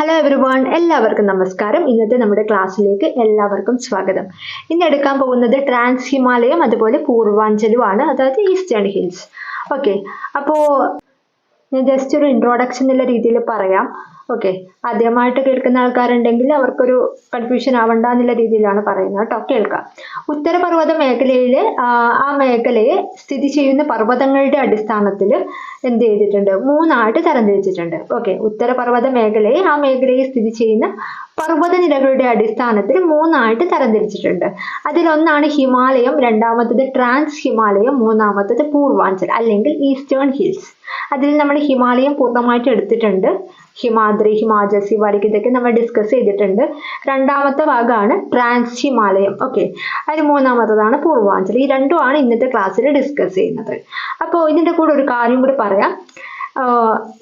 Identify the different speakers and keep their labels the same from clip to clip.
Speaker 1: Hello every one എല്ലാവർക്കും നമസ്കാരം. ഇന്നത്തെ നമ്മുടെ ക്ലാസ്സിലേക്ക് എല്ലാവർക്കും സ്വാഗതം. ഇന്ന് എടുക്കാൻ പോകുന്നത് ട്രാൻസ് ഹിമാലയം അതുപോലെ പൂർവാഞ്ചലുമാണ് അതായത് ഈസ്റ്റേൺ ഹിൽസ്. ഓക്കെ അപ്പോൾ ഞാൻ ജസ്റ്റ് ഒരു ഇൻട്രോഡക്ഷൻ എന്നുള്ള രീതിയിൽ പറയാം. ഓക്കെ. ആദ്യമായിട്ട് കേൾക്കുന്ന ആൾക്കാരുണ്ടെങ്കിൽ അവർക്കൊരു കൺഫ്യൂഷൻ ആവണ്ട എന്നുള്ള രീതിയിലാണ് പറയുന്നത് കേട്ടോ. കേൾക്കാം. ഉത്തരപർവത മേഖലയിൽ ആ മേഖലയെ സ്ഥിതി ചെയ്യുന്ന പർവതങ്ങളുടെ അടിസ്ഥാനത്തിൽ എന്ത് ചെയ്തിട്ടുണ്ട്? മൂന്നായിട്ട് തരംതിരിച്ചിട്ടുണ്ട്. ഓക്കെ. ഉത്തരപർവത മേഖലയെ ആ മേഖലയെ സ്ഥിതി ചെയ്യുന്ന പർവതനിരകളുടെ അടിസ്ഥാനത്തിൽ മൂന്നായിട്ട് തരംതിരിച്ചിട്ടുണ്ട്. അതിലൊന്നാണ് ഹിമാലയം രണ്ടാമത്തത് ട്രാൻസ് ഹിമാലയം മൂന്നാമത്തത് പൂർവാഞ്ചൽ അല്ലെങ്കിൽ ഈസ്റ്റേൺ ഹിൽസ്. അതിൽ നമ്മൾ ഹിമാലയം പൂർണമായിട്ട് എടുത്തിട്ടുണ്ട്. ഹിമാദ്രി ഹിമാചൽ സിവാലിക് ഇതൊക്കെ നമ്മൾ ഡിസ്കസ് ചെയ്തിട്ടുണ്ട്. രണ്ടാമത്തെ ഭാഗമാണ് ട്രാൻസ് ഹിമാലയം. ഓക്കെ അതിൽ മൂന്നാമത്തതാണ് പൂർവാഞ്ചൽ. ഈ രണ്ടുമാണ് ഇന്നത്തെ ക്ലാസ്സിൽ ഡിസ്കസ് ചെയ്യുന്നത്. അപ്പോൾ ഇതിന്റെ കൂടെ ഒരു കാര്യം കൂടി പറയാം.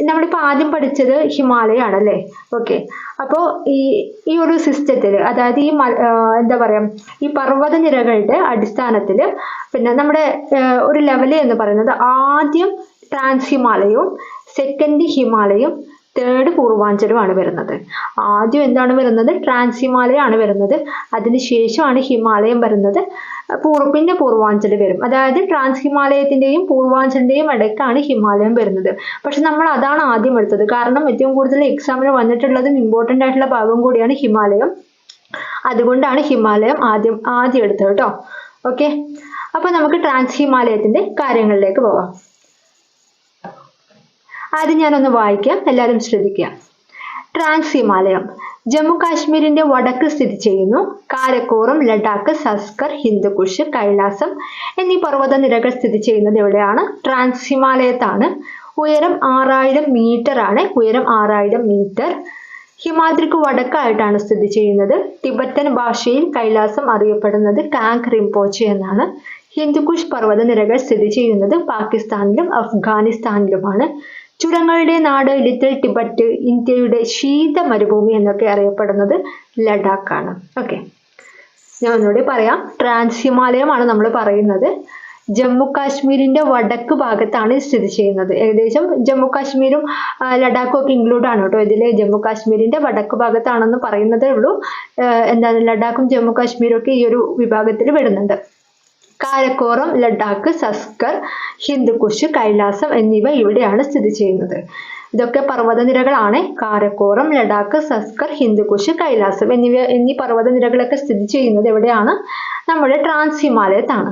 Speaker 1: നമ്മളിപ്പോൾ ആദ്യം പഠിച്ചത് ഹിമാലയാണ് അല്ലേ ഓക്കെ അപ്പോൾ ഈ ഈ ഒരു സിസ്റ്റത്തിൽ അതായത് ഈ എന്താ പറയുക ഈ പർവതനിരകളുടെ അടിസ്ഥാനത്തിൽ പിന്നെ നമ്മുടെ ഒരു ലെവൽ എന്ന് പറയുന്നത് ആദ്യം ട്രാൻസ് ഹിമാലയവും സെക്കൻഡ് ഹിമാലയം തേർഡ് പൂർവാഞ്ചലുമാണ് വരുന്നത്. ആദ്യം എന്താണ് വരുന്നത്? ട്രാൻസ് ഹിമാലയമാണ് വരുന്നത് അതിനുശേഷമാണ് ഹിമാലയം വരുന്നത്. പൂർപ്പിന്റെ പൂർവാഞ്ചൽ വരും. അതായത് ട്രാൻസ് ഹിമാലയത്തിന്റെയും പൂർവാഞ്ചലിന്റെയും ഇടയ്ക്കാണ് ഹിമാലയം വരുന്നത്. പക്ഷെ നമ്മൾ അതാണ് ആദ്യം എടുത്തത്. കാരണം ഏറ്റവും കൂടുതൽ എക്സാമിന് വന്നിട്ടുള്ളതും ഇമ്പോർട്ടന്റ് ആയിട്ടുള്ള ഭാഗം കൂടിയാണ് ഹിമാലയം. അതുകൊണ്ടാണ് ഹിമാലയം ആദ്യം ആദ്യം എടുത്തത് കേട്ടോ. ഓക്കെ അപ്പോൾ നമുക്ക് ട്രാൻസ് ഹിമാലയത്തിന്റെ കാര്യങ്ങളിലേക്ക് പോവാം ആദ്യം ഞാനൊന്ന് വായിക്കാം. എല്ലാവരും ശ്രദ്ധിക്കുക. ട്രാൻസ് ഹിമാലയം ജമ്മു കാശ്മീരിന്റെ വടക്ക് സ്ഥിതി ചെയ്യുന്നു. കാരക്കോറം ലഡാക്ക് സസ്കർ ഹിന്ദുക്കുഷ് കൈലാസം എന്നീ പർവത നിരകൾ സ്ഥിതി ചെയ്യുന്നത് എവിടെയാണ്? ട്രാൻസ് ഹിമാലയത്താണ് ഉയരം ആറായിരം മീറ്റർ ആണ്. ഉയരം ആറായിരം മീറ്റർ. ഹിമാദ്രിക്ക് വടക്കായിട്ടാണ് സ്ഥിതി ചെയ്യുന്നത്. ടിബറ്റൻ ഭാഷയിൽ കൈലാസം അറിയപ്പെടുന്നത് കാങ് റിംപോച്ചെ എന്നാണ്. ഹിന്ദുക്കുഷ് പർവതനിരകൾ സ്ഥിതി ചെയ്യുന്നത് പാകിസ്ഥാനിലും അഫ്ഗാനിസ്ഥാനിലുമാണ്. ചുരങ്ങളുടെ നാട് ലിറ്റിൽ ടിബറ്റ് ഇന്ത്യയുടെ ശീത മരുഭൂമി എന്നൊക്കെ അറിയപ്പെടുന്നത് ലഡാക്കാണ്. ഓക്കെ ഞാൻ ഒന്നുകൂടി പറയാം. ട്രാൻസ് ഹിമാലയമാണ് നമ്മൾ പറയുന്നത്. ജമ്മു കാശ്മീരിന്റെ വടക്ക് ഭാഗത്താണ് സ്ഥിതി ചെയ്യുന്നത്. ഏകദേശം ജമ്മു കാശ്മീരും ലഡാക്കും ഒക്കെ ഇൻക്ലൂഡ് ആണ് കേട്ടോ. ഇതിൽ ജമ്മു കാശ്മീരിന്റെ വടക്ക് ഭാഗത്താണെന്ന് പറയുന്നതേ ഉള്ളൂ. എന്താണ് ലഡാക്കും ജമ്മു കാശ്മീരും ഒക്കെ ഈ ഒരു വിഭാഗത്തിൽ പെടുന്നുണ്ട്. കാരക്കോറം ലഡാക്ക് സസ്കർ ഹിന്ദുക്കുഷ് കൈലാസം എന്നിവ ഇവിടെയാണ് സ്ഥിതി ചെയ്യുന്നത്. ഇതൊക്കെ പർവതനിരകളാണ്. കാരക്കോറം ലഡാക്ക് സസ്കർ ഹിന്ദുക്കുഷ് കൈലാസം എന്നിവ എന്നീ പർവതനിരകളൊക്കെ സ്ഥിതി ചെയ്യുന്നത് എവിടെയാണ്? നമ്മുടെ ട്രാൻസ് ഹിമാലയത്താണ്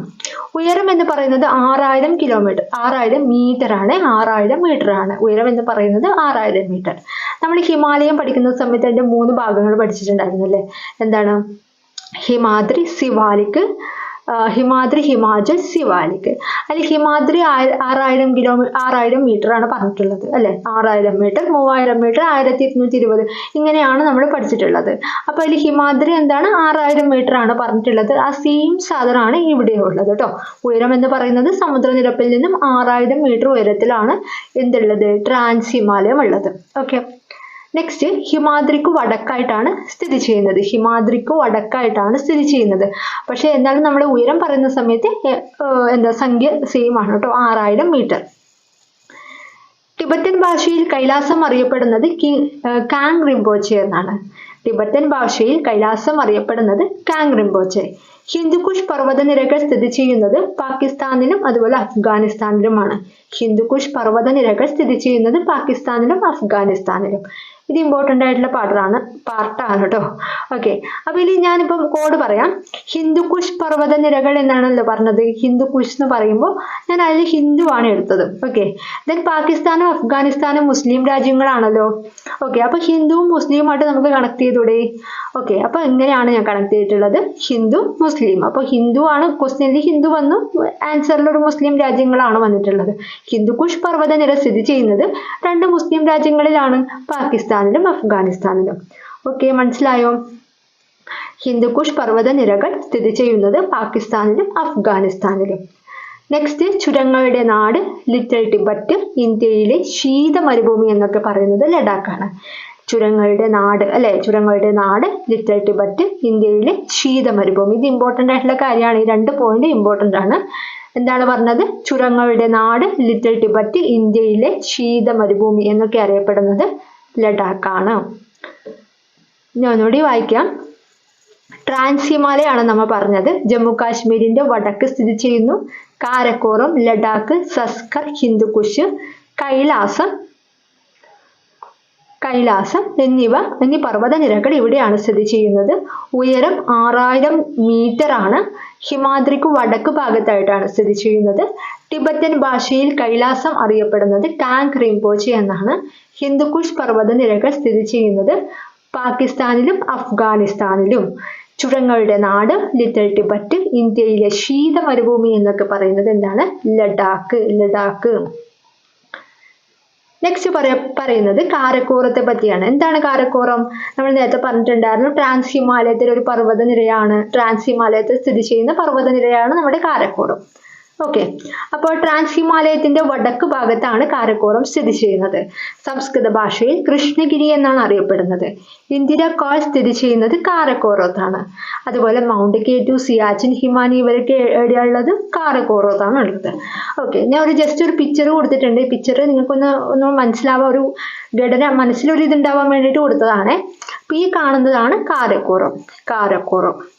Speaker 1: ഉയരം എന്ന് പറയുന്നത് ആറായിരം കിലോമീറ്റർ ആറായിരം മീറ്റർ ആണ് ആറായിരം മീറ്റർ ആണ് ഉയരം എന്ന് പറയുന്നത് ആറായിരം മീറ്റർ. നമ്മൾ ഹിമാലയം പഠിക്കുന്ന സമയത്ത് അതിന്റെ മൂന്ന് ഭാഗങ്ങൾ പഠിച്ചിട്ടുണ്ടായിരുന്നു അല്ലേ എന്താണ്? ഹിമാദ്രി സിവാലിക് ഹിമാദ്രി ഹിമാചൽ സിവാലിക് അതിൽ ഹിമാദ്രി ആറായിരം കിലോമീറ്റർ ആറായിരം മീറ്റർ ആണ് പറഞ്ഞിട്ടുള്ളത് അല്ലെ? ആറായിരം മീറ്റർ മൂവായിരം മീറ്റർ ആയിരത്തി ഇരുന്നൂറ്റി ഇരുപത് ഇങ്ങനെയാണ് നമ്മൾ പഠിച്ചിട്ടുള്ളത്. അപ്പൊ അതിൽ ഹിമാദ്രി എന്താണ്? ആറായിരം മീറ്റർ ആണ് പറഞ്ഞിട്ടുള്ളത്. ആ സെയിം സാധനമാണ് ഇവിടെ ഉള്ളത് കേട്ടോ. ഉയരം എന്ന് പറയുന്നത് സമുദ്രനിരപ്പിൽ നിന്നും ആറായിരം മീറ്റർ ഉയരത്തിലാണ് എന്തുള്ളത്? ട്രാൻസ് ഹിമാലയം ഉള്ളത്. ഓക്കെ നെക്സ്റ്റ് ഹിമാദ്രിക്ക് വടക്കായിട്ടാണ് സ്ഥിതി ചെയ്യുന്നത്. ഹിമാദ്രിക്ക് വടക്കായിട്ടാണ് സ്ഥിതി ചെയ്യുന്നത്. പക്ഷേ എന്നാലും നമ്മൾ ഉയരം പറയുന്ന സമയത്ത് എന്താ സംഖ്യ സെയിം ആണ് കേട്ടോ. ആറായിരം മീറ്റർ ടിബറ്റൻ ഭാഷയിൽ കൈലാസം അറിയപ്പെടുന്നത് കി കാങ് റിംബോച്ചെ എന്നാണ്. ടിബറ്റൻ ഭാഷയിൽ കൈലാസം അറിയപ്പെടുന്നത് കാങ് റിംബോച്ചെ. ഹിന്ദുക്കുഷ് പർവതനിരകൾ സ്ഥിതി ചെയ്യുന്നത് പാകിസ്ഥാനിലും അതുപോലെ അഫ്ഗാനിസ്ഥാനിലുമാണ്. ഹിന്ദുക്കുഷ് പർവതനിരകൾ സ്ഥിതി ചെയ്യുന്നത് പാകിസ്ഥാനിലും അഫ്ഗാനിസ്ഥാനിലും. ഇത് ഇമ്പോർട്ടന്റ് ആയിട്ടുള്ള പാട്ടാണ് പാർട്ടാണ് കേട്ടോ ഓക്കെ അപ്പോൾ ഇനി ഞാനിപ്പം കോഡ് പറയാം. ഹിന്ദുക്കുഷ് പർവതനിരകൾ എന്നാണല്ലോ പറഞ്ഞത്. ഹിന്ദുക്കുഷ് എന്ന് പറയുമ്പോൾ ഞാൻ അതിൽ ഹിന്ദു ആണ് എടുത്തത്. ഓക്കെ ദെൻ പാകിസ്ഥാനും അഫ്ഗാനിസ്ഥാനും മുസ്ലിം രാജ്യങ്ങളാണല്ലോ. ഓക്കെ അപ്പോൾ ഹിന്ദുവും മുസ്ലിമായിട്ട് നമുക്ക് കണക്ട് ചെയ്തൂടെ? ഓക്കെ അപ്പോൾ എങ്ങനെയാണ് ഞാൻ കണക്ട് ചെയ്തിട്ടുള്ളത്. ഹിന്ദു മുസ്ലിം. അപ്പോൾ ഹിന്ദു ആണ്. ക്വസ്റ്റ്യനിൽ ഹിന്ദു വന്നു. ആൻസറിലൊരു മുസ്ലിം രാജ്യങ്ങളാണ് വന്നിട്ടുള്ളത്. ഹിന്ദുക്കുഷ് പർവതനിര സ്ഥിതി ചെയ്യുന്നത് രണ്ട് മുസ്ലിം രാജ്യങ്ങളിലാണ്. പാകിസ്ഥാനിലും അഫ്ഗാനിസ്ഥാനിലും. ഓക്കെ മനസ്സിലായോ? ഹിന്ദുക്കുഷ് പർവതനിരകൾ സ്ഥിതി ചെയ്യുന്നത് പാകിസ്ഥാനിലും അഫ്ഗാനിസ്ഥാനിലും. നെക്സ്റ്റ് ചുരങ്ങളുടെ നാട് ലിറ്റിൽ ടിബറ്റ് ഇന്ത്യയിലെ ശീത മരുഭൂമി എന്നൊക്കെ പറയുന്നത് ലഡാക്കാണ്. ചുരങ്ങളുടെ നാട് അല്ലെ? ചുരങ്ങളുടെ നാട് ലിറ്റിൽ ടിബറ്റ് ഇന്ത്യയിലെ ശീത മരുഭൂമി. ഇത് ഇമ്പോർട്ടന്റ് ആയിട്ടുള്ള കാര്യമാണ്. ഈ രണ്ട് പോയിന്റ് ഇമ്പോർട്ടന്റ് ആണ്. എന്താണ് പറഞ്ഞത്? ചുരങ്ങളുടെ നാട് ലിറ്റിൽ ടിബറ്റ് ഇന്ത്യയിലെ ശീത മരുഭൂമി എന്നൊക്കെ അറിയപ്പെടുന്നത് ലഡാക്കാണ്. ഞാൻ ഒന്നുകൂടി വായിക്കാം. ട്രാൻസ് ഹിമാലയാണ് നമ്മൾ പറഞ്ഞത്. ജമ്മു കാശ്മീരിന്റെ വടക്ക് സ്ഥിതി ചെയ്യുന്നു. കാരക്കോറം ലഡാക്ക് സസ്കർ ഹിന്ദുക്കുഷ് കൈലാസം കൈലാസം എന്നിവ എന്നീ പർവതനിരകൾ ഇവിടെയാണ് സ്ഥിതി ചെയ്യുന്നത്. ഉയരം ആറായിരം മീറ്റർ ആണ് ഹിമാദ്രിക്ക് വടക്ക് ഭാഗത്തായിട്ടാണ് സ്ഥിതി ചെയ്യുന്നത്. ടിബറ്റൻ ഭാഷയിൽ കൈലാസം അറിയപ്പെടുന്നത് ടാങ്ക് റിംപോച്ചി എന്നാണ്. ഹിന്ദുക്കുഷ് പർവതനിരകൾ സ്ഥിതി ചെയ്യുന്നത് പാകിസ്ഥാനിലും അഫ്ഗാനിസ്ഥാനിലും. ചുരങ്ങളുടെ നാട് ലിറ്റിൽ ടിബറ്റ് ഇന്ത്യയിലെ ശീത മരുഭൂമി എന്നൊക്കെ പറയുന്നത് എന്താണ്? ലഡാക്ക് ലഡാക്ക്. നെക്സ്റ്റ് പറയ പറയുന്നത് കാരക്കോറത്തെ പറ്റിയാണ്. എന്താണ് കാരക്കോറം? നമ്മൾ നേരത്തെ പറഞ്ഞിട്ടുണ്ടായിരുന്നു ട്രാൻസ് ഹിമാലയത്തിലെ ഒരു പർവത നിരയാണ്. ട്രാൻസ് ഹിമാലയത്തിൽ സ്ഥിതി ചെയ്യുന്ന പർവത നിരയാണ് നമ്മുടെ കാരക്കോറം. ഓക്കെ അപ്പോൾ ട്രാൻസ് ഹിമാലയത്തിന്റെ വടക്ക് ഭാഗത്താണ് കാരക്കോറം സ്ഥിതി ചെയ്യുന്നത്. സംസ്കൃത ഭാഷയിൽ കൃഷ്ണഗിരി എന്നാണ് അറിയപ്പെടുന്നത്. ഇന്ദിര കോൾ സ്ഥിതി ചെയ്യുന്നത് കാരക്കോറത്താണ്. അതുപോലെ മൗണ്ട് കെ ടു സിയാച്ചിൻ ഹിമാനി ഇവരൊക്കെ എവിടെയുള്ളത് കാരക്കോറത്താണ് ഉള്ളത്. ഓക്കെ ഞാൻ ഒരു ജസ്റ്റ് ഒരു പിക്ചർ കൊടുത്തിട്ടുണ്ട്. ഈ പിക്ചർ നിങ്ങൾക്കൊന്ന് ഒന്ന് മനസ്സിലാവാൻ ഒരു ഘടന മനസ്സിലൊരു ഇതുണ്ടാവാൻ വേണ്ടിയിട്ട് കൊടുത്തതാണ്. അപ്പോൾ ഈ കാണുന്നതാണ് കാരക്കോറം. കാരക്കോറം.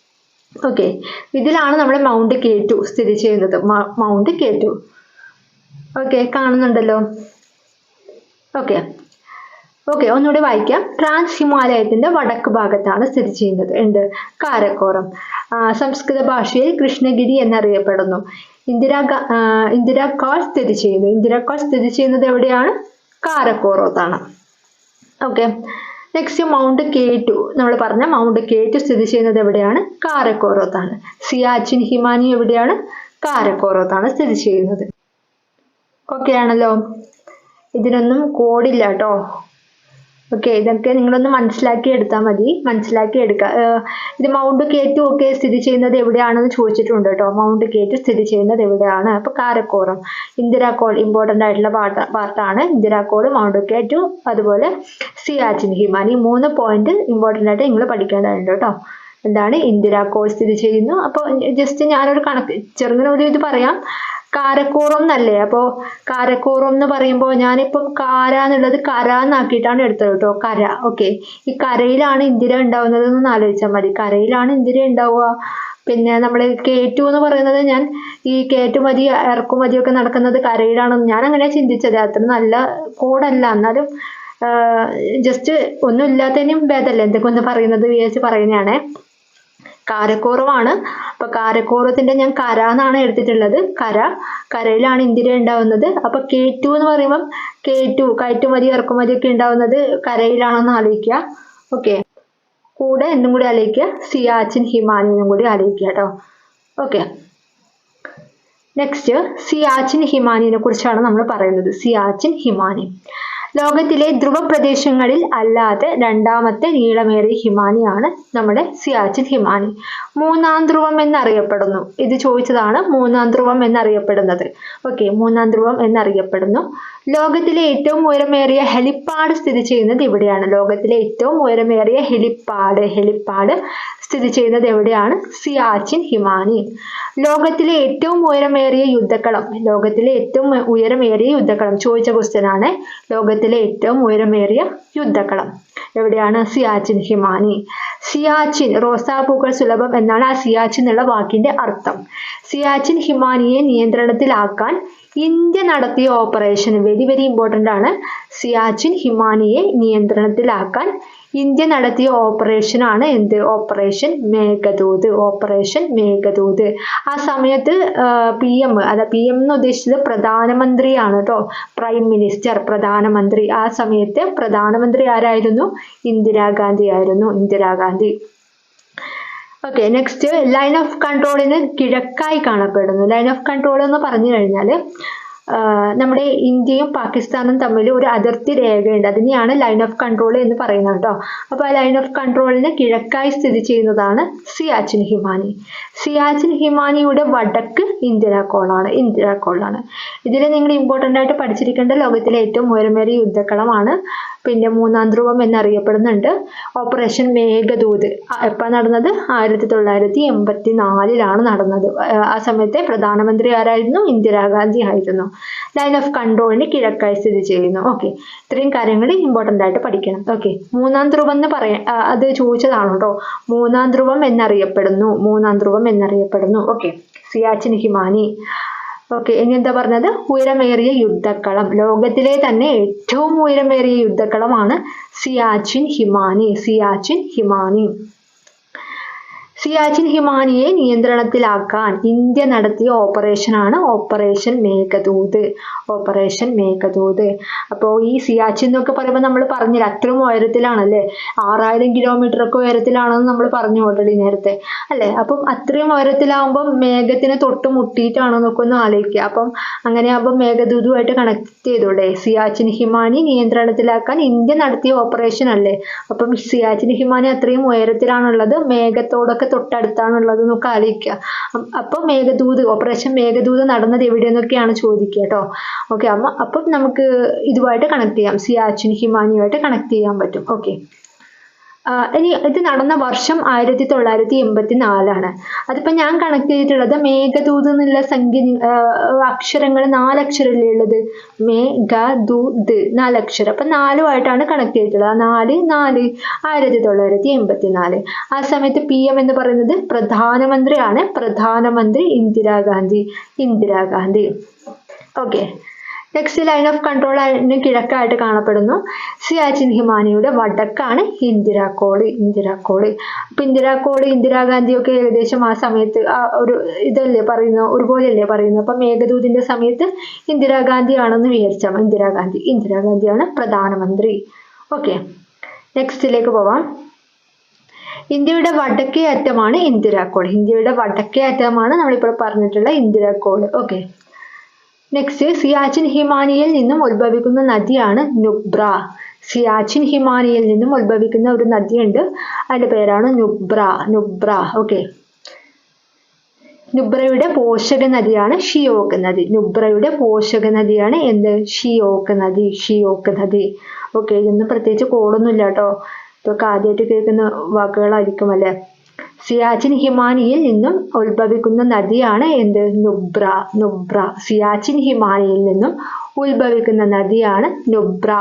Speaker 1: ഓക്കെ ഇതിലാണ് നമ്മുടെ മൗണ്ട് കെ ടു സ്ഥിതി ചെയ്യുന്നത്. മൗണ്ട് കെ ടു ഓക്കെ കാണുന്നുണ്ടല്ലോ. ഓക്കെ ഓക്കെ ഒന്നുകൂടി വായിക്കാം. ട്രാൻസ് ഹിമാലയത്തിന്റെ വടക്ക് ഭാഗത്താണ് സ്ഥിതി ചെയ്യുന്നത്. ഉണ്ട് കാരക്കോറം. സംസ്കൃത ഭാഷയിൽ കൃഷ്ണഗിരി എന്നറിയപ്പെടുന്നു. ഇന്ദിരാ ഗാ- ആ, ഇന്ദിരാ കോൾ സ്ഥിതി ചെയ്യുന്നു. ഇന്ദിരാ കോൾ സ്ഥിതി ചെയ്യുന്നത് എവിടെയാണ്? കാരക്കോറത്താണ്. Okay next mount K two നമ്മൾ പറഞ്ഞ മൗണ്ട് കെ ടു സ്ഥിതി ചെയ്യുന്നത് എവിടെയാണ്? കാരക്കോറത്താണ്. സിയാച്ചിൻ ഹിമാനി എവിടെയാണ്? കാരക്കോറത്താണ് സ്ഥിതി ചെയ്യുന്നത്. ഓക്കെ ആണല്ലോ. ഇതിനൊന്നും കോഡില്ല കേട്ടോ ഓക്കെ ഇതൊക്കെ നിങ്ങളൊന്ന് മനസ്സിലാക്കി എടുത്താൽ മതി. മനസ്സിലാക്കി എടുക്കുക ഇത് മൗണ്ട് കേറ്റു ഒക്കെ സ്ഥിതി ചെയ്യുന്നത് എവിടെയാണെന്ന് ചോദിച്ചിട്ടുണ്ട് കേട്ടോ. മൗണ്ട് കേറ്റു സ്ഥിതി ചെയ്യുന്നത് എവിടെയാണ്? അപ്പൊ കാരക്കോറം. ഇന്ദിരാക്കോൾ ഇമ്പോർട്ടന്റ് ആയിട്ടുള്ള പാർട്ട് പാർട്ടാണ്. ഇന്ദിരാക്കോൾ മൗണ്ട് കേറ്റു അതുപോലെ സിയാച്ചിൻ ഹിമാനി മൂന്ന് പോയിന്റ് ഇമ്പോർട്ടന്റ് ആയിട്ട് നിങ്ങൾ പഠിക്കേണ്ടതുണ്ട് കേട്ടോ. എന്താണ്? ഇന്ദിരാക്കോൾ സ്ഥിതി ചെയ്യുന്നു. അപ്പോൾ ജസ്റ്റ് ഞാനൊരു കണക്ക് ചെറുങ്ങനെ ഒരു ഇത് പറയാം. കാരക്കൂറം എന്നല്ലേ? അപ്പോൾ കാരക്കൂറം എന്ന് പറയുമ്പോൾ ഞാനിപ്പം കാര എന്നുള്ളത് കര എന്നാക്കിയിട്ടാണ് എടുത്തത് കേട്ടോ കര. ഓക്കെ ഈ കരയിലാണ് ഇന്ദിര ഉണ്ടാവുന്നത് എന്ന് ആലോചിച്ചാൽ മതി. കരയിലാണ് ഇന്ദിര ഉണ്ടാവുക. പിന്നെ നമ്മൾ കേറ്റു എന്ന് പറയുന്നത് ഞാൻ ഈ കയറ്റുമതി ഇറക്കുമതി ഒക്കെ നടക്കുന്നത് കരയിലാണെന്ന് ഞാൻ അങ്ങനെ ചിന്തിച്ചത്. അത്ര നല്ല കോഡല്ല എന്നാലും ജസ്റ്റ് ഒന്നും ഇല്ലാത്തതിനും ഭേദമല്ലേ? എന്തൊക്കെ ഒന്ന് പറയുന്നത് വിചാരിച്ച് പറയുന്നതാണ്. കാരക്കോറമാണ്. അപ്പൊ കാരക്കോറത്തിന്റെ ഞാൻ കര എന്നാണ് എടുത്തിട്ടുള്ളത്. കര. കരയിലാണ് ഇന്ദിര ഉണ്ടാവുന്നത്. അപ്പൊ കെ ടു എന്ന് പറയുമ്പം ടു കയറ്റുമതി ഇറക്കുമതി ഒക്കെ ഉണ്ടാവുന്നത് കരയിലാണെന്ന് ആലോചിക്കുക. ഓക്കെ. കൂടെ എന്നും കൂടി ആലോചിക്കുക. സിയാച്ചിൻ ഹിമാനിയും കൂടി ആലോചിക്കുക കേട്ടോ. ഓക്കെ. നെക്സ്റ്റ് സിയാച്ചിൻ ഹിമാനിനെ കുറിച്ചാണ് നമ്മൾ പറയുന്നത്. സിയാച്ചിൻ ഹിമാനി. ലോകത്തിലെ ധ്രുവ പ്രദേശങ്ങളിൽ അല്ലാതെ രണ്ടാമത്തെ നീളമേറിയ ഹിമാനിയാണ് നമ്മുടെ സിയാച്ചിൻ ഹിമാനി. മൂന്നാം ധ്രുവം എന്നറിയപ്പെടുന്നു. ഇത് ചോദിച്ചതാണ് മൂന്നാം ധ്രുവം എന്നറിയപ്പെടുന്നത്. ഓക്കെ മൂന്നാം ധ്രുവം എന്നറിയപ്പെടുന്നു. ലോകത്തിലെ ഏറ്റവും ഉയരമേറിയ ഹെലിപ്പാഡ് സ്ഥിതി ചെയ്യുന്നത് ഇവിടെയാണ്. ലോകത്തിലെ ഏറ്റവും ഉയരമേറിയ ഹെലിപ്പാഡ് ഹെലിപ്പാഡ് സ്ഥിതി ചെയ്യുന്നത് എവിടെയാണ്? സിയാച്ചിൻ ഹിമാനി. ലോകത്തിലെ ഏറ്റവും ഉയരമേറിയ യുദ്ധക്കളം ലോകത്തിലെ ഏറ്റവും ഉയരമേറിയ യുദ്ധക്കളം. ചോദിച്ച ക്വസ്റ്റ്യൻ ആണ്. ലോകത്തിലെ ഏറ്റവും ഉയരമേറിയ യുദ്ധക്കളം. എവിടെയാണ് സിയാച്ചിൻ ഹിമാനി? സിയാച്ചിൻ റോസാപ്പൂക്കൾ സുലഭം എന്നാണ് ആ സിയാച്ചിൻ എന്നുള്ള വാക്കിന്റെ അർത്ഥം. സിയാച്ചിൻ ഹിമാനിയെ നിയന്ത്രണത്തിലാക്കാൻ ഇന്ത്യ നടത്തിയ ഓപ്പറേഷൻ വെരി വെരി ഇമ്പോർട്ടന്റ് ആണ്. സിയാച്ചിൻ ഹിമാനിയെ നിയന്ത്രണത്തിലാക്കാൻ ഇന്ത്യ നടത്തിയ ഓപ്പറേഷൻ ആണ് എന്ത്? ഓപ്പറേഷൻ മേഘദൂത്. ഓപ്പറേഷൻ മേഘദൂത്. ആ സമയത്ത് പി എം അല്ല പി എം എന്ന് ഉദ്ദേശിച്ചത് പ്രധാനമന്ത്രിയാണ് കേട്ടോ പ്രൈം മിനിസ്റ്റർ പ്രധാനമന്ത്രി. ആ സമയത്ത് പ്രധാനമന്ത്രി ആരായിരുന്നു? ഇന്ദിരാഗാന്ധി ആയിരുന്നു. Indira Gandhi. Okay next line of കൺട്രോളിന് കിഴക്കായി കാണപ്പെടുന്നു. ലൈൻ ഓഫ് കൺട്രോൾ എന്ന് പറഞ്ഞു കഴിഞ്ഞാൽ നമ്മുടെ ഇന്ത്യയും പാകിസ്ഥാനും തമ്മിൽ ഒരു അതിർത്തി രേഖയുണ്ട്. അതിനെയാണ് ലൈൻ ഓഫ് കൺട്രോൾ എന്ന് പറയുന്നത് കേട്ടോ. അപ്പോൾ ആ ലൈൻ ഓഫ് കൺട്രോളിന് കിഴക്കായി സ്ഥിതി ചെയ്യുന്നതാണ് സിയാച്ചിൻ ഹിമാനി. സിയാച്ചിൻ ഹിമാനിയുടെ വടക്ക് ഇന്ദിരാക്കോളാണ് ഇന്ദിരാക്കോളാണ് ഇതിൽ നിങ്ങൾ ഇമ്പോർട്ടന്റ് ആയിട്ട് പഠിച്ചിരിക്കേണ്ട ലോകത്തിലെ ഏറ്റവും ഉയരമേറിയ യുദ്ധക്കളമാണ് പിന്നെ മൂന്നാം ധ്രുവം എന്നറിയപ്പെടുന്നുണ്ട്. ഓപ്പറേഷൻ മേഘദൂത് എപ്പോൾ നടന്നത്? ആയിരത്തി തൊള്ളായിരത്തി എൺപത്തി നാലിലാണ് നടന്നത് ആ- സമയത്തെ പ്രധാനമന്ത്രി ആരായിരുന്നു? ഇന്ദിരാഗാന്ധി ആയിരുന്നു. ലൈൻ ഓഫ് കൺട്രോളിന് കിഴക്കായി സ്ഥിതി ചെയ്യുന്നു. ഓക്കെ ഇത്രയും കാര്യങ്ങൾ ഇമ്പോർട്ടന്റ് ആയിട്ട് പഠിക്കണം. ഓക്കെ മൂന്നാം ധ്രുവം എന്ന് പറയാൻ അത് ചോദിച്ചതാണ് കേട്ടോ മൂന്നാം ധ്രുവം എന്നറിയപ്പെടുന്നു. മൂന്നാം ധ്രുവം എന്നറിയപ്പെടുന്നു. ഓക്കെ സിയാച്ചിൻ ഹിമാനി. ഓക്കെ ഇനി എന്താ പറഞ്ഞത്? ഉയരമേറിയ യുദ്ധക്കളം. ലോകത്തിലെ തന്നെ ഏറ്റവും ഉയരമേറിയ യുദ്ധക്കളമാണ് സിയാച്ചിൻ ഹിമാനി. സിയാച്ചിൻ ഹിമാനി. സിയാച്ചിൻ ഹിമാനിയെ നിയന്ത്രണത്തിലാക്കാൻ ഇന്ത്യ നടത്തിയ ഓപ്പറേഷനാണ് ഓപ്പറേഷൻ മേഘദൂത്. ഓപ്പറേഷൻ മേഘദൂത്. അപ്പോൾ ഈ സിയാച്ചിൻ എന്നൊക്കെ പറയുമ്പോൾ നമ്മൾ പറഞ്ഞില്ല അത്രയും ഉയരത്തിലാണല്ലേ? ആറായിരം കിലോമീറ്റർ ഒക്കെ ഉയരത്തിലാണെന്ന് നമ്മൾ പറഞ്ഞു ഓൾറെഡി നേരത്തെ. അല്ലേ? അപ്പം അത്രയും ഉയരത്തിലാവുമ്പം മേഘത്തിന് തൊട്ട് മുട്ടിയിട്ടാണെന്നൊക്കെ ഒന്ന് ആലോചിക്കുക. അപ്പം അങ്ങനെയാകുമ്പോൾ മേഘദൂതുമായിട്ട് കണക്ട് ചെയ്തൂടെ? സിയാച്ചിൻ ഹിമാനി നിയന്ത്രണത്തിലാക്കാൻ ഇന്ത്യ നടത്തിയ ഓപ്പറേഷൻ അല്ലേ? അപ്പം സിയാച്ചിൻ ഹിമാനി അത്രയും ഉയരത്തിലാണുള്ളത് മേഘത്തോടൊക്കെ തൊട്ടടുത്താണുള്ളത് എന്നൊക്കെ ആലോചിക്കുക അപ്പോൾ മേഘദൂത് ഓപ്പറേഷൻ മേഘദൂത് നടന്നത് എവിടെയെന്നൊക്കെയാണ് ചോദിക്കുക കേട്ടോ. ഓക്കെ അപ്പം അപ്പം നമുക്ക് ഇതുമായിട്ട് കണക്ട് ചെയ്യാം. സിയാച്ചിൻ ഹിമാനിയുമായിട്ട് കണക്ട് ചെയ്യാൻ പറ്റും. ഓക്കെ ഇനി ഇത് നടന്ന വർഷം ആയിരത്തി തൊള്ളായിരത്തി എൺപത്തി നാലാണ് അതിപ്പോ ഞാൻ കണക്ട് ചെയ്തിട്ടുള്ളത് മേഘദൂത് എന്നുള്ള സംഖ്യ അക്ഷരങ്ങൾ നാലക്ഷരല്ലേ ഉള്ളത്? ഗ ദൂ ദ് നാലക്ഷരം. അപ്പൊ നാലുമായിട്ടാണ് കണക്ട് ചെയ്തിട്ടുള്ളത്. നാല് നാല് ആയിരത്തി തൊള്ളായിരത്തി എൺപത്തി നാല് ആ സമയത്ത് പി എം എന്ന് പറയുന്നത് പ്രധാനമന്ത്രിയാണ്. പ്രധാനമന്ത്രി Indira Gandhi. Indira Gandhi. Okay. Next line of control അതിന് കിഴക്കായിട്ട് കാണപ്പെടുന്നു. സിയാച്ചിൻ ഹിമാനിയുടെ വടക്കാണ് ഇന്ദിരാക്കോളി ഇന്ദിരാക്കോളി അപ്പൊ ഇന്ദിരാക്കോളി ഇന്ദിരാഗാന്ധിയൊക്കെ ഏകദേശം ആ സമയത്ത് ആ ഒരു ഇതല്ലേ പറയുന്നത് ഒരുപോലെയല്ലേ പറയുന്നത് അപ്പൊ മേഘദൂതിന്റെ സമയത്ത് ഇന്ദിരാഗാന്ധിയാണെന്ന് വിചാരിച്ചാൽ ഇന്ദിരാഗാന്ധി ഇന്ദിരാഗാന്ധിയാണ് പ്രധാനമന്ത്രി. ഓക്കെ നെക്സ്റ്റിലേക്ക് പോവാം. ഇന്ത്യയുടെ വടക്കേ അറ്റമാണ് ഇന്ദിരാക്കോൾ ഇന്ത്യയുടെ വടക്കേ അറ്റമാണ് നമ്മളിപ്പോൾ പറഞ്ഞിട്ടുള്ള ഇന്ദിരാക്കോൾ ഓക്കെ നെക്സ്റ്റ് സിയാച്ചിൻ ഹിമാനിയിൽ നിന്നും ഉത്ഭവിക്കുന്ന നദിയാണ് നുബ്ര. സിയാച്ചിൻ ഹിമാനിയിൽ നിന്നും ഉത്ഭവിക്കുന്ന ഒരു നദിയുണ്ട്. അതിന്റെ പേരാണ് നുബ്ര. നുബ്ര. ഓക്കെ നുബ്രയുടെ പോഷക നദിയാണ് ഷിയോക്ക് നദി. നുബ്രയുടെ പോഷക നദിയാണ് എന്ത്? ഷിയോക്ക് നദി. ഷിയോക്ക് നദി. ഓക്കെ ഇതൊന്നും പ്രത്യേകിച്ച് കോഡൊന്നുമില്ല കേട്ടോ. ഇതൊക്കെ ആദ്യമായിട്ട് കേൾക്കുന്ന വാക്കുകളായിരിക്കും അല്ലേ? സിയാച്ചിൻ ഹിമാനിയിൽ നിന്നും ഉത്ഭവിക്കുന്ന നദിയാണ് എന്ത്? നുബ്ര നുബ്ര. സിയാച്ചിൻ ഹിമാനിയിൽ നിന്നും ഉത്ഭവിക്കുന്ന നദിയാണ് നുബ്ര.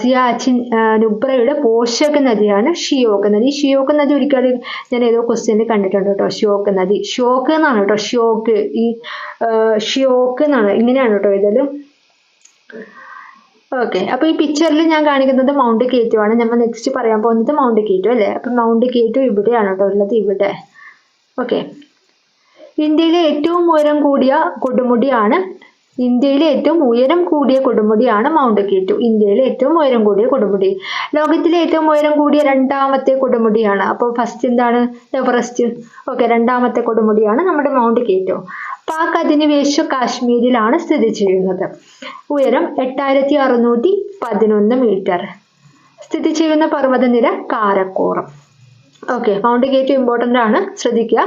Speaker 1: സിയാച്ചിൻ നുബ്രയുടെ പോഷക നദിയാണ് ഷിയോക്ക് നദി ഷിയോക്ക് നദി ഒരിക്കലും ഞാൻ ഏതോ ക്വസ്റ്റ്യനിൽ കണ്ടിട്ടുണ്ട് കേട്ടോ. ഷിയോക്ക് നദി ഷോക്ക് എന്നാണ് കേട്ടോ. ഷിയോക്ക് ഈ ഷിയോക്ക് എന്നാണ്. ഇങ്ങനെയാണ് കേട്ടോ ഇതിൽ ഓക്കെ അപ്പൊ ഈ പിക്ചറിൽ ഞാൻ കാണിക്കുന്നത് മൗണ്ട് കേറ്റു ആണ്. നമ്മൾ നെക്സ്റ്റ് പറയാൻ പോകുന്നത് മൗണ്ട് കേറ്റു അല്ലേ? അപ്പൊ മൗണ്ട് കേറ്റു ഇവിടെയാണ് കേട്ടോ ഉള്ളത് ഇവിടെ. ഓക്കെ ഇന്ത്യയിലെ ഏറ്റവും ഉയരം കൂടിയ കൊടുമുടിയാണ് ഇന്ത്യയിലെ ഏറ്റവും ഉയരം കൂടിയ കൊടുമുടിയാണ് മൗണ്ട് കേറ്റു ഇന്ത്യയിലെ ഏറ്റവും ഉയരം കൂടിയ കൊടുമുടി. ലോകത്തിലെ ഏറ്റവും ഉയരം കൂടിയ രണ്ടാമത്തെ കൊടുമുടിയാണ്. അപ്പോൾ ഫസ്റ്റ് എന്താണ്? എവറസ്റ്റ് ഓക്കെ രണ്ടാമത്തെ കൊടുമുടിയാണ് നമ്മുടെ മൗണ്ട് കേറ്റു പാക് അധിനിവേശ കാശ്മീരിലാണ് സ്ഥിതി ചെയ്യുന്നത്. ഉയരം എട്ടായിരത്തി അറുന്നൂറ്റി പതിനൊന്ന് മീറ്റർ. സ്ഥിതി ചെയ്യുന്ന പർവതനിര Karakoram. Okay mount gate important ആണ്. ശ്രദ്ധിക്കുക.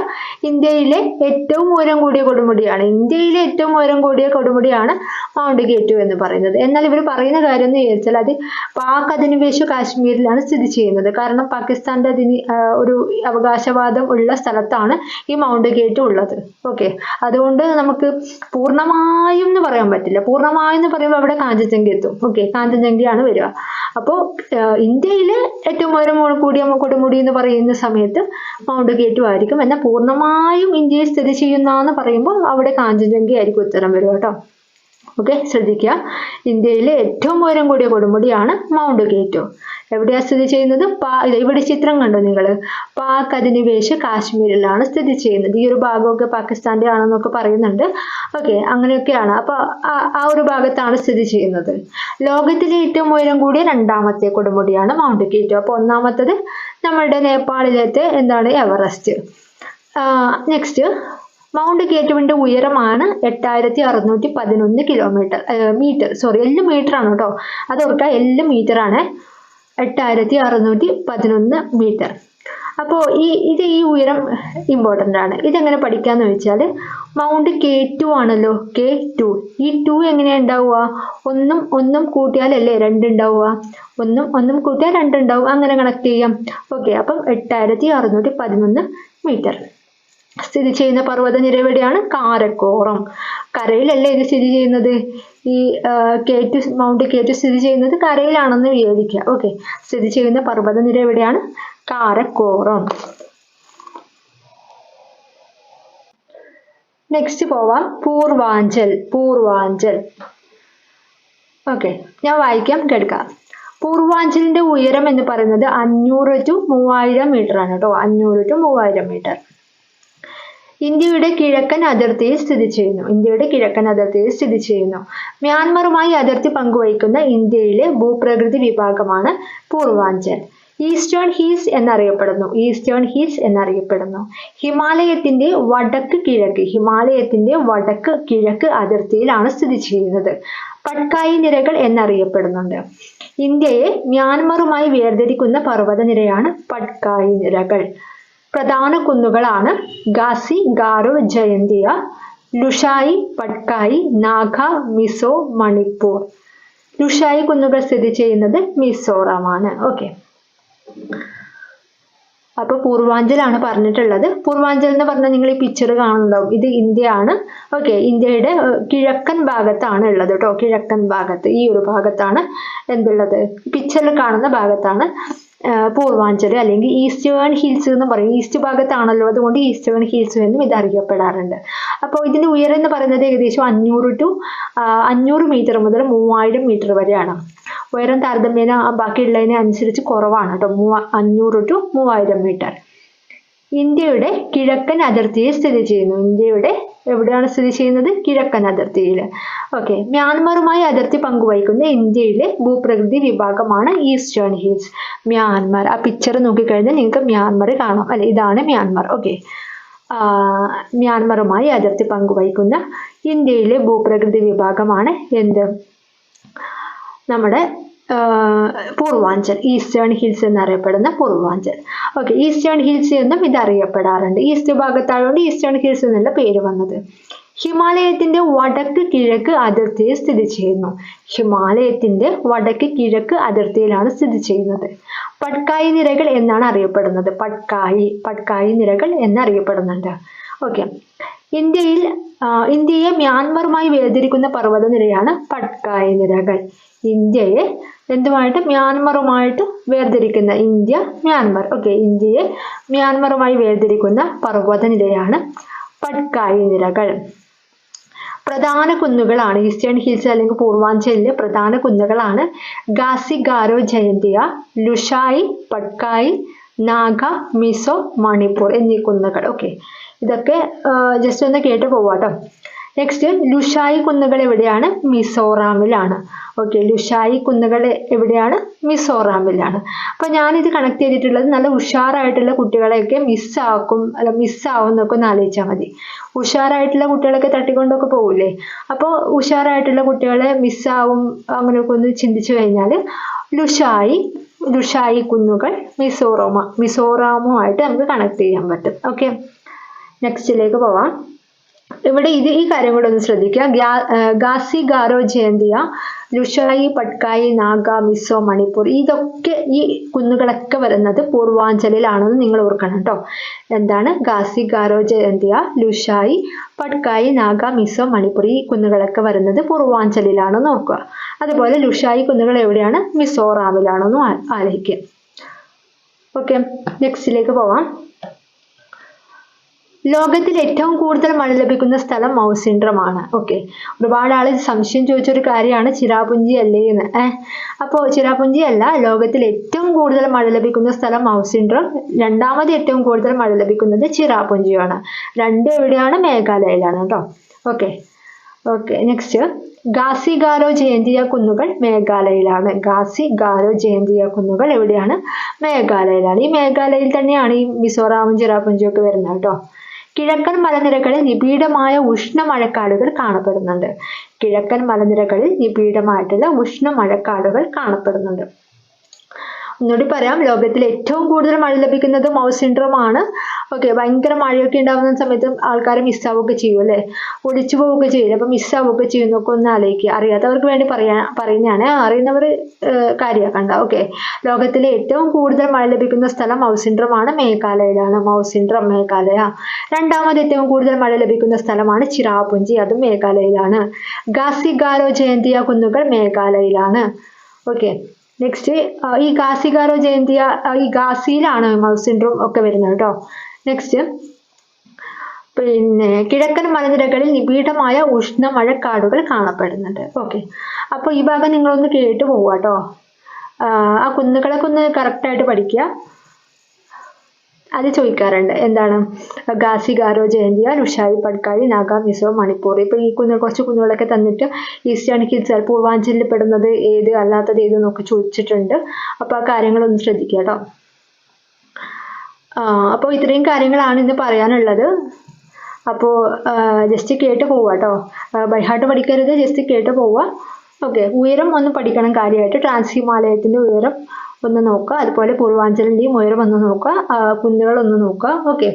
Speaker 1: ഇന്ത്യയിലെ ഏറ്റവും ഉയരം കൂടിയ കൊടുമുടിയാണ്. ഇന്ത്യയിലെ ഏറ്റവും ഉയരം കൂടിയ കൊടുമുടിയാണ് മൗണ്ട് ഗേറ്റു എന്ന് പറയുന്നത്. എന്നാൽ ഇവർ പറയുന്ന കാര്യം എന്ന് വിചാരിച്ചാൽ അത് പാക് അധിനിവേശ കാശ്മീരിലാണ് സ്ഥിതി ചെയ്യുന്നത്. കാരണം പാകിസ്ഥാന്റെ അധിനി ഒരു അവകാശവാദം ഉള്ള സ്ഥലത്താണ് ഈ മൗണ്ട് ഗേറ്റ് ഉള്ളത്. ഓക്കെ അതുകൊണ്ട് നമുക്ക് പൂർണമായും എന്ന് പറയാൻ പറ്റില്ല. പൂർണമായും എന്ന് പറയുമ്പോൾ അവിടെ കാഞ്ചൻജംഗ എത്തും. ഓക്കെ കാഞ്ചൻജംഗയാണ് വരിക. അപ്പോൾ ഇന്ത്യയിലെ ഏറ്റവും ഉയരം കൂടിയ കൊടുമുടി എന്ന് പറയുന്ന സമയത്ത് മൗണ്ട് ഗേറ്റും ആയിരിക്കും. എന്നാൽ പൂർണമായും ഇന്ത്യയിൽ സ്ഥിതി ചെയ്യുന്ന എന്ന് പറയുമ്പോൾ അവിടെ കാഞ്ചൻജംഗ ആയിരിക്കും ഉത്തരം വരിക കേട്ടോ. ഓക്കെ ശ്രദ്ധിക്കുക. ഇന്ത്യയിലെ ഏറ്റവും ഉയരം കൂടിയ കൊടുമുടിയാണ് മൗണ്ട് ഗേറ്റോ എവിടെയാണ് സ്ഥിതി ചെയ്യുന്നത്? പാ ഇവിടെ ചിത്രം കണ്ടോ നിങ്ങൾ പാക് അധിനിവേശ കാശ്മീരിലാണ് സ്ഥിതി ചെയ്യുന്നത്. ഈ ഒരു ഭാഗമൊക്കെ പാകിസ്ഥാന്റെ ആണെന്നൊക്കെ പറയുന്നുണ്ട്. ഓക്കെ അങ്ങനെയൊക്കെയാണ്. അപ്പൊ ആ- ഒരു ഭാഗത്താണ് സ്ഥിതി ചെയ്യുന്നത്. ലോകത്തിലെ ഏറ്റവും ഉയരം കൂടിയ രണ്ടാമത്തെ കൊടുമുടിയാണ് മൗണ്ട് ഗേറ്റോ അപ്പൊ ഒന്നാമത്തത് നമ്മളുടെ നേപ്പാളിലത്തെ എന്താണ്? എവറസ്റ്റ്. നെക്സ്റ്റ് മൗണ്ട് കേറ്റുവിന്റെ ഉയരമാണ് എട്ടായിരത്തി അറുന്നൂറ്റി പതിനൊന്ന് കിലോമീറ്റർ മീറ്റർ സോറി എല്ല് മീറ്റർ ആണ് കേട്ടോ. അത് ഓർക്കുക എല്ല് മീറ്റർ ആണ്. എട്ടായിരത്തി അറുന്നൂറ്റി പതിനൊന്ന് മീറ്റർ അപ്പോൾ ഈ ഇത് ഈ ഉയരം ഇമ്പോർട്ടന്റ് ആണ്. ഇതെങ്ങനെ പഠിക്കാന്ന് വെച്ചാൽ മൗണ്ട് കെ ടു ആണല്ലോ. കെ ടു ഈ ടു എങ്ങനെയാ ഉണ്ടാവുക? ഒന്നും ഒന്നും കൂട്ടിയാലല്ലേ രണ്ട് ഉണ്ടാവുക? ഒന്നും ഒന്നും കൂട്ടിയാൽ രണ്ട് ഉണ്ടാവും അങ്ങനെ കണക്ട് ചെയ്യാം. ഓക്കെ അപ്പം എട്ടായിരത്തി അറുന്നൂറ്റി പതിനൊന്ന് മീറ്റർ സ്ഥിതി ചെയ്യുന്ന പർവതനിര എവിടെയാണ് കാരക്കോറം. കരയിലല്ലേ ഇത് സ്ഥിതി ചെയ്യുന്നത്? ഈ കേറ്റു മൗണ്ട് കേറ്റു സ്ഥിതി ചെയ്യുന്നത് കരയിലാണെന്ന് വിചാരിക്കുക. ഓക്കെ. സ്ഥിതി ചെയ്യുന്ന പർവതനിര എവിടെയാണ് കാരക്കോറം. നെക്സ്റ്റ് പോവാം. പൂർവാഞ്ചൽ. പൂർവാഞ്ചൽ. ഓക്കെ. ഞാൻ വായിക്കാം കേൾക്കാം. പൂർവാഞ്ചലിന്റെ ഉയരം എന്ന് പറയുന്നത് അഞ്ഞൂറ് ടു മൂവായിരം മീറ്റർ ആണ് കേട്ടോ. അഞ്ഞൂറ് ടു മൂവായിരം മീറ്റർ. ഇന്ത്യയുടെ കിഴക്കൻ അതിർത്തിയിൽ സ്ഥിതി ചെയ്യുന്നു. ഇന്ത്യയുടെ കിഴക്കൻ അതിർത്തിയിൽ സ്ഥിതി ചെയ്യുന്നു. മ്യാൻമറുമായി അതിർത്തി പങ്കുവയ്ക്കുന്ന ഇന്ത്യയിലെ ഭൂപ്രകൃതി വിഭാഗമാണ് പൂർവാഞ്ചൽ. ഈസ്റ്റേൺ ഹീൽസ് എന്നറിയപ്പെടുന്നു. ഈസ്റ്റേൺ ഹീൽസ് എന്നറിയപ്പെടുന്നു. ഹിമാലയത്തിന്റെ വടക്ക് കിഴക്ക് ഹിമാലയത്തിന്റെ വടക്ക് കിഴക്ക് അതിർത്തിയിലാണ് സ്ഥിതി ചെയ്യുന്നത്. പട്കായി നിരകൾ എന്നറിയപ്പെടുന്നുണ്ട്. ഇന്ത്യയെ മ്യാൻമറുമായി വേർതിരിക്കുന്ന പർവതനിരയാണ് പട്കായി നിരകൾ. പ്രധാന കുന്നുകളാണ്. ഗാസി ഗാരോ ജയന്തിയ ലുഷായി പട്കായി നാഗ മിസോ മണിപ്പൂർ. ലുഷായി കുന്നുകൾ സ്ഥിതി ചെയ്യുന്നത് മിസോറാമാണ്. ഓക്കെ. അപ്പൊ പൂർവാഞ്ചലാണ് പറഞ്ഞിട്ടുള്ളത്. പൂർവാഞ്ചൽ എന്ന് പറഞ്ഞാൽ നിങ്ങൾ ഈ പിക്ചർ കാണുന്നുണ്ടാവും ഇത് ഇന്ത്യയാണ്. ഓക്കെ ഇന്ത്യയുടെ കിഴക്കൻ ഭാഗത്താണ് ഉള്ളത് കേട്ടോ കിഴക്കൻ ഭാഗത്ത് ഈ ഒരു ഭാഗത്താണ് എന്തുള്ളത്? പിക്ചറിൽ കാണുന്ന ഭാഗത്താണ്. പൂർവാഞ്ചൽ അല്ലെങ്കിൽ ഈസ്റ്റേൺ ഹിൽസ് എന്ന് പറയും. ഈസ്റ്റ് ഭാഗത്താണല്ലോ. അതുകൊണ്ട് ഈസ്റ്റേൺ ഹിൽസ് എന്നും ഇത് അറിയപ്പെടാറുണ്ട്. അപ്പോൾ ഇതിന്റെ ഉയരം എന്ന് പറയുന്നത് ഏകദേശം അഞ്ഞൂറ് ടു അഞ്ഞൂറ് മീറ്റർ മുതൽ മൂവായിരം മീറ്റർ വരെയാണ്. ഉയരം താരതമ്യേന ബാക്കിയുള്ളതിനെ അനുസരിച്ച് കുറവാണ് കേട്ടോ. മൂവ അഞ്ഞൂറ് ടു മൂവായിരം മീറ്റർ. ഇന്ത്യയുടെ കിഴക്കൻ അതിർത്തിയിൽ സ്ഥിതി ചെയ്യുന്നു. ഇന്ത്യയുടെ എവിടെയാണ് സ്ഥിതി ചെയ്യുന്നത്? കിഴക്കൻ അതിർത്തിയിൽ ഓക്കെ മ്യാൻമറുമായി അതിർത്തി പങ്കുവയ്ക്കുന്ന ഇന്ത്യയിലെ ഭൂപ്രകൃതി വിഭാഗമാണ് ഈസ്റ്റേൺ ഹിൽസ്. മ്യാൻമാർ. ആ പിക്ചർ നോക്കിക്കഴിഞ്ഞാൽ നിങ്ങൾക്ക് മ്യാൻമാർ കാണാം. അല്ലെ? ഇതാണ് മ്യാൻമാർ. ഓക്കെ മ്യാൻമറുമായി അതിർത്തി പങ്കുവയ്ക്കുന്ന ഇന്ത്യയിലെ ഭൂപ്രകൃതി വിഭാഗമാണ് എന്ത്? നമ്മുടെ പൂർവാഞ്ചൽ ഈസ്റ്റേൺ ഹിൽസ് എന്നറിയപ്പെടുന്ന പൂർവാഞ്ചൽ. ഓക്കെ ഈസ്റ്റേൺ ഹിൽസ് എന്നും ഇത് അറിയപ്പെടാറുണ്ട് ഈസ്റ്റ് ഭാഗത്തായതുകൊണ്ട് ഈസ്റ്റേൺ ഹിൽസ് എന്നല്ല പേര് വന്നത്. ഹിമാലയത്തിന്റെ വടക്ക് കിഴക്ക് അതിർത്തിയിൽ സ്ഥിതി ചെയ്യുന്നു. ഹിമാലയത്തിന്റെ വടക്ക് കിഴക്ക് അതിർത്തിയിലാണ് സ്ഥിതി ചെയ്യുന്നത്. പട്കായി നിരകൾ എന്നാണ് അറിയപ്പെടുന്നത്. പട്കായി പട്കായി നിരകൾ എന്നറിയപ്പെടുന്നുണ്ട്. ഓക്കെ ഇന്ത്യയിൽ ഇന്ത്യയെ മ്യാൻമറുമായി വേർതിരിക്കുന്ന പർവതനിരയാണ് പട്കായി നിരകൾ. ഇന്ത്യയെ എന്തുമായിട്ട് മ്യാൻമറുമായിട്ട് വേർതിരിക്കുന്ന ഇന്ത്യ മ്യാൻമർ. ഓക്കെ ഇന്ത്യയെ മ്യാൻമറുമായി വേർതിരിക്കുന്ന പർവതനിരയാണ് പട്കായി നിരകൾ. പ്രധാന കുന്നുകളാണ് ഈസ്റ്റേൺ ഹിൽസ് അല്ലെങ്കിൽ പൂർവാഞ്ചലിലെ പ്രധാന കുന്നുകളാണ് ഗാസി ഗാരോ ജയന്തിയ ലുഷായി പട്കായി നാഗ മിസോ മണിപ്പൂർ എന്നീ കുന്നുകൾ. ഓക്കെ ഇതൊക്കെ ജസ്റ്റ് ഒന്ന് കേട്ട് പോവാട്ടോ. നെക്സ്റ്റ് ലുഷായി കുന്നുകൾ എവിടെയാണ്? മിസോറാമിലാണ്. ഓക്കെ ലുഷായി കുന്നുകൾ എവിടെയാണ്? മിസോറാമിലാണ്. അപ്പൊ ഞാനിത് കണക്ട് ചെയ്തിട്ടുള്ളത് നല്ല ഉഷാറായിട്ടുള്ള കുട്ടികളെയൊക്കെ മിസ്സാക്കും അല്ല മിസ്സാവും എന്നൊക്കെ ഒന്ന് ആലോചിച്ചാൽ മതി. ഉഷാറായിട്ടുള്ള കുട്ടികളൊക്കെ തട്ടിക്കൊണ്ടൊക്കെ പോകില്ലേ അപ്പോൾ ഉഷാറായിട്ടുള്ള കുട്ടികളെ മിസ്സാവും അങ്ങനെയൊക്കെ ഒന്ന് ചിന്തിച്ചു കഴിഞ്ഞാൽ ലുഷായി ലുഷായി കുന്നുകൾ മിസോറോമ മിസോറാമുമായിട്ട് നമുക്ക് കണക്ട് ചെയ്യാൻ പറ്റും. ഓക്കെ നെക്സ്റ്റിലേക്ക് പോവാം. ഇവിടെ ഇത് ഈ കാര്യം കൂടെ ഒന്ന് ശ്രദ്ധിക്കുക ഗാസി ഗാരോ ജയന്തിയ ലുഷായി പട്കായി നാഗ മിസോ മണിപ്പൂർ ഇതൊക്കെ ഈ കുന്നുകളൊക്കെ വരുന്നത് പൂർവാഞ്ചലിലാണെന്ന് നിങ്ങൾ ഓർക്കണം കേട്ടോ. എന്താണ്? ഗാസി ഗാരോ ജയന്തിയ ലുഷായി പട്കായി നാഗ മിസോ മണിപ്പൂർ ഈ കുന്നുകളൊക്കെ വരുന്നത് പൂർവാഞ്ചലിലാണെന്ന് ഓർക്കുക. അതുപോലെ ലുഷായി കുന്നുകൾ എവിടെയാണ്? മിസോറാമിലാണെന്നും ആലോചിക്കുക. ഓക്കെ നെക്സ്റ്റിലേക്ക് പോവാം. ലോകത്തിൽ ഏറ്റവും കൂടുതൽ മഴ ലഭിക്കുന്ന സ്ഥലം മൗസിൻഡ്രമാണ്. ഓക്കെ ഒരുപാട് ആൾ സംശയം ചോദിച്ച ഒരു കാര്യമാണ് ചിരാപുഞ്ചി അല്ലേ എന്ന്. ഏഹ് അപ്പോൾ ചിരാപുഞ്ചി അല്ല ലോകത്തിൽ ഏറ്റവും കൂടുതൽ മഴ ലഭിക്കുന്ന സ്ഥലം മൗസിൻഡ്രം. രണ്ടാമത് ഏറ്റവും കൂടുതൽ മഴ ലഭിക്കുന്നത് ചിരാപുഞ്ചിയാണ് രണ്ട് എവിടെയാണ്? മേഘാലയയിലാണ് കേട്ടോ. Okay okay next Khasi Garo Jaintia കുന്നുകൾ മേഘാലയയിലാണ്. ഗാസി ഗാരോ ജയന്തിയ കുന്നുകൾ എവിടെയാണ്? മേഘാലയയിലാണ്. ഈ മേഘാലയയിൽ തന്നെയാണ് ഈ മിസോറാമും ചിറാപുഞ്ചിയൊക്കെ വരുന്നത് കേട്ടോ. കിഴക്കൻ മലനിരകളിൽ നിബിഡമായ ഉഷ്ണ മഴക്കാടുകൾ കാണപ്പെടുന്നുണ്ട്. കിഴക്കൻ മലനിരകളിൽ നിബിഡമായിട്ടുള്ള ഉഷ്ണ മഴക്കാടുകൾ കാണപ്പെടുന്നുണ്ട്. ഒന്നുകൂടി പറയാം ലോകത്തിൽ ഏറ്റവും കൂടുതൽ മഴ ലഭിക്കുന്നത് മൗസ് സിൻഡ്രോം ആണ്. ഓക്കെ ഭയങ്കര മഴയൊക്കെ ഉണ്ടാകുന്ന സമയത്ത് ആൾക്കാർ മിസ്സാവുകയൊക്കെ ചെയ്യും അല്ലേ? ഒളിച്ചു പോവുകയൊക്കെ ചെയ്യും. അപ്പം മിസ്സാവുകയൊക്കെ ചെയ്യുന്നൊക്കെ ഒന്ന് ആലോചിക്കുക അറിയാത്തവർക്ക് വേണ്ടി പറയാ പറയുന്നതാണ്. അറിയുന്നവർ കാര്യമാക്കണ്ട. ഓക്കെ ലോകത്തിലെ ഏറ്റവും കൂടുതൽ മഴ ലഭിക്കുന്ന സ്ഥലം മൗസ് സിൻഡ്രോം ആണ്. മേഘാലയയിലാണ് മൗസ് സിൻഡ്രോം മേഘാലയ. രണ്ടാമത് ഏറ്റവും കൂടുതൽ മഴ ലഭിക്കുന്ന സ്ഥലമാണ് ചിറാപുഞ്ചി. അതും മേഘാലയയിലാണ്. ഗാസിഗാരോ ജയന്തിയ കുന്നുകൾ മേഘാലയയിലാണ്. ഓക്കെ നെക്സ്റ്റ് ഈ ഗാസിഗാരോ ജയന്തിയ ഈ ഗാസിയിലാണ് മൗസ് സിൻഡ്രോം ഒക്കെ വരുന്നത് കേട്ടോ നെക്സ്റ്റ് പിന്നെ കിഴക്കൻ മലനിരകളിൽ നിബിഡമായ ഉഷ്ണമഴക്കാടുകൾ കാണപ്പെടുന്നുണ്ട്. ഓക്കെ അപ്പോൾ ഈ ഭാഗം നിങ്ങളൊന്ന് കേട്ട് പോവുക കേട്ടോ ആ കുന്നുകളൊക്കെ ഒന്ന് കറക്റ്റായിട്ട് പഠിക്കുക. അത് ചോദിക്കാറുണ്ട്. എന്താണ്? ഗാസി ഗാരോ ജയന്തിയ ലുഷായി പട്കാരി നാഗ മിസോ മണിപ്പൂർ. ഇപ്പൊ ഈ കുഞ്ഞു കുറച്ച് കുഞ്ഞുകളൊക്കെ തന്നിട്ട് ഈസ്റ്റേൺ ഹിൽസ് പൂർവാഞ്ചലിൽ പെടുന്നത് ഏത് അല്ലാത്തത് ഏത് എന്നൊക്കെ ചോദിച്ചിട്ടുണ്ട്. അപ്പോൾ ആ കാര്യങ്ങളൊന്ന് ശ്രദ്ധിക്കുക കേട്ടോ. അപ്പോൾ ഇത്രയും കാര്യങ്ങളാണ് ഇന്ന് പറയാനുള്ളത്. അപ്പോൾ ജസ്റ്റ് കേട്ട് പോവുക കേട്ടോ. ബൈഹാർട്ട് പഠിക്കരുത് ജസ്റ്റ് കേട്ട് പോവുക. ഓക്കെ ഉയരം ഒന്ന് പഠിക്കണം കാര്യമായിട്ട്. ട്രാൻസ് ഹിമാലയത്തിന്റെ ഉയരം ഒന്ന് നോക്കുക. അതുപോലെ പൂർവാഞ്ചലിന്റെയും ഉയരം ഒന്ന് നോക്കുക. കുന്നുകൾ ഒന്ന് നോക്കുക. ഓക്കെ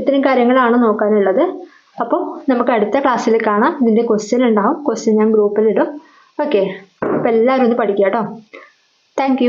Speaker 1: ഇത്രയും കാര്യങ്ങളാണ് നോക്കാനുള്ളത്. അപ്പോൾ നമുക്ക് അടുത്ത ക്ലാസ്സിൽ കാണാം. ഇതിന്റെ ക്വസ്റ്റ്യൻ ഉണ്ടാവും. ക്വസ്റ്റ്യൻ ഞാൻ ഗ്രൂപ്പിലിടും ഓക്കെ അപ്പോൾ എല്ലാവരും ഒന്ന് പഠിക്കുക കേട്ടോ. താങ്ക്